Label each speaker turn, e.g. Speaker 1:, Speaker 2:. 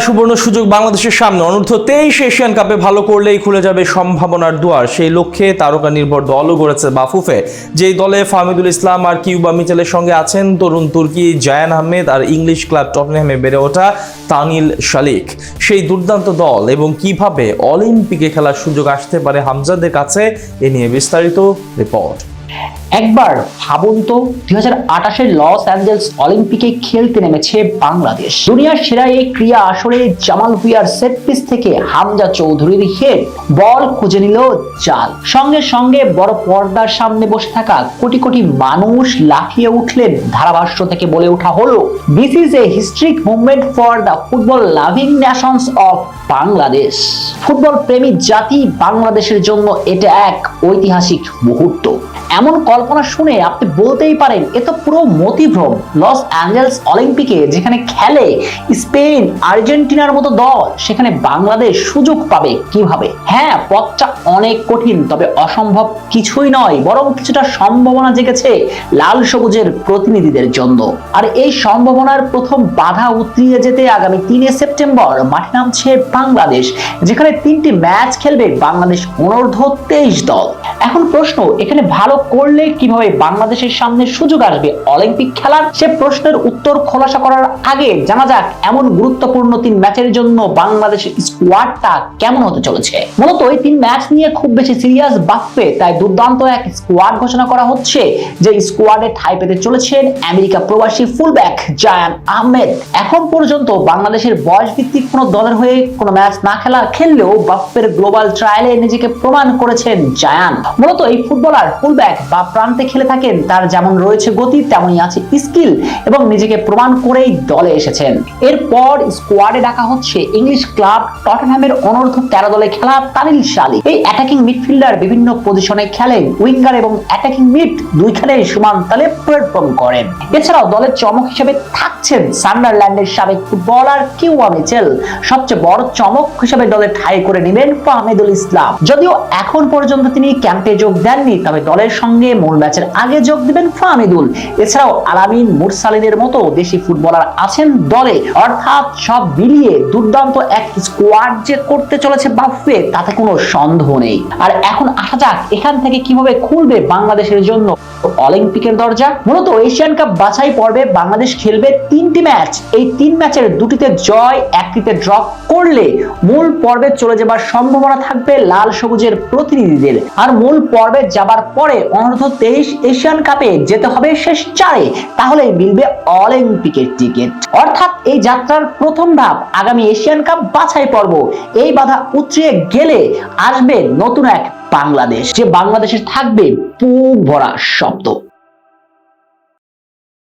Speaker 1: সুবর্ণ সুযোগ বাংলাদেশের সামনে। অনূর্ধ্ব তেইশ এশিয়ান কাপে ভালো করলেই খুলে যাবে সম্ভাবনার দুয়ার। সেই লক্ষ্যে তারকা নির্ভর দলও গড়েছে বাফুফে। যেই দলে ফাহমিদুল ইসলাম আর কিউবা মিচেলের সঙ্গে আছেন, তরুণ তুর্কি জায়ান আহমেদ আর ইংলিশ ক্লাব টটনহ্যামে বেড়ে ওঠা তানিল শালিক। সেই দুর্দান্ত দল এবং কীভাবে অলিম্পিকে খেলার সুযোগ আসতে পারে হামজাদের কাছে, এ নিয়ে বিস্তারিত রিপোর্ট।
Speaker 2: একবার ভাবুন তো দুই হাজার আঠাশের লস অ্যাঞ্জেলস অলিম্পিকে খেলতে নেমেছে বাংলাদেশ। দুনিয়ার সেরা এই ক্রিয়া আসরে জামাল ভুইয়ার সেট পিস থেকে হামজা চৌধুরীর হেড বল খুঁজে নিল জাল। সঙ্গে সঙ্গে বড় পর্দার সামনে বসে থাকা কোটি কোটি মানুষ লাফিয়ে উঠলেন ধারাভাষ্য থেকে বলে ওঠা হলো this is a historic movement for the football loving nations of Bangladesh football প্রেমী জাতি বাংলাদেশের জন্য এটা এক ঐতিহাসিক মুহূর্ত। এমন কল্পনা শুনে আপনি বলতেই পারেন, এ তো পুরো মতিভ্রম। লস অ্যাঞ্জেলস অলিম্পিকে যেখানে খেলে স্পেন, আর্জেন্টিনার মতো দল, সেখানে বাংলাদেশ সুযোগ পাবে কীভাবে? হ্যাঁ পথটা অনেক কঠিন, তবে অসম্ভব কিছুই নয়, বরং কিছুটা সম্ভাবনা জেগেছে লাল সবুজের প্রতিনিধিদের জন্য। আর এই সম্ভাবনার প্রথম বাধা উতরিয়ে যেতে আগামী তিনে সেপ্টেম্বর মাঠে নামছে বাংলাদেশ, যেখানে তিনটি ম্যাচ খেলবে বাংলাদেশ অনূর্ধ্ব তেইশ দল। এখন প্রশ্ন, এখানে ভালো করলে কীভাবে বাংলাদেশের সামনে সুযোগ আসবে অলিম্পিক খেলার? সে প্রশ্নের উত্তর খোলাসা করার আগে জানা যাক এমন গুরুত্বপূর্ণ তিন ম্যাচের জন্য বাংলাদেশের স্কোয়াডটা কেমন হতে চলেছে। মূলত এই তিন ম্যাচ নিয়ে খুব বেশি সিরিয়াস বাফে, তাই দুর্দান্ত এক স্কোয়াড ঘোষণা করা হচ্ছে যে স্কোয়াডে ঠাই পেতে চলেছেন আমেরিকা প্রবাসী ফুলব্যাক জায়ান আহমেদ। এখন পর্যন্ত বাংলাদেশের বয়স ভিত্তিক কোনো দলের হয়ে কোনো ম্যাচ না খেলা খেললেও বাফের গ্লোবাল ট্রায়ালে নিজেকে প্রমাণ করেছেন জায়ান। মূলত এই ফুটবলার ফুলব্যাক বা প্রান্তে খেলে থাকেন, তার যেমন রয়েছে গতি, তেমনই আছে স্কিল এবং নিজেকে প্রমাণ করেই দলে এসেছেন। এরপর স্কোয়াডে ডাকা হচ্ছে ইংলিশ ক্লাব টটনহ্যামের অনূর্ধ্ব তেরো দলে খেলা তানিল শালি। এই অ্যাটাকিং মিডফিল্ডার বিভিন্ন পজিশনে খেলেন। উইঙ্গার এবং অ্যাটাকিং মিড দুইখানে সমান তালে পারফর্ম করেন। এছাড়াও দলের চমক হিসেবে থাকছেন সান্ডারল্যান্ডের সাবেক ফুটবলার কিউয়া মিচেল সবচেয়ে বড় চমক হিসেবে দলে ঠাঁই করে নেবেন ফাহমেদুল ইসলাম। যদিও এখন পর্যন্ত তিনি ক্যাম্পে যোগ দেননি, তবে দলের সঙ্গে মূল ম্যাচের আগে যোগ দিবেন ফাহমিদুল। এছাড়াও আলামিন মুরসালিনের মতো দেশি ফুটবলার আছেন দলে। অর্থাৎ সব মিলিয়ে দুর্দান্ত এক স্কোয়াড যে করতে চলেছে বাফে তাতে কোনো সন্দেহ নেই। আর এখন আসা যাক, এখান থেকে কীভাবে খুলবে বাংলাদেশের জন্য অলিম্পিকের দরজা। মূলত এশিয়ান কাপ বাছাই পর্বে বাংলাদেশ খেলবে তিনটি ম্যাচ। এই তিন ম্যাচের দুটিতে জয় একটিতে ড্র করলে মূল পর্বে চলে যাবার সম্ভাবনা থাকবে লাল সবুজের প্রতিনিধিদের। আর মূল পর্বে যাবার পরে অনূর্ধ্ব তেইশ এশিয়ান কাপে যেতে হবে শেষ চারে, তাহলে মিলবে অলিম্পিকের টিকিট। অর্থাৎ এই যাত্রার প্রথম ধাপ, আগামী এশিয়ান কাপ বাছাই পর্ব। এই বাধা উতরিয়ে গেলে আসবে নতুন এক বাংলাদেশ, যে বাংলাদেশে থাকবে বুক ভরা শব্দ।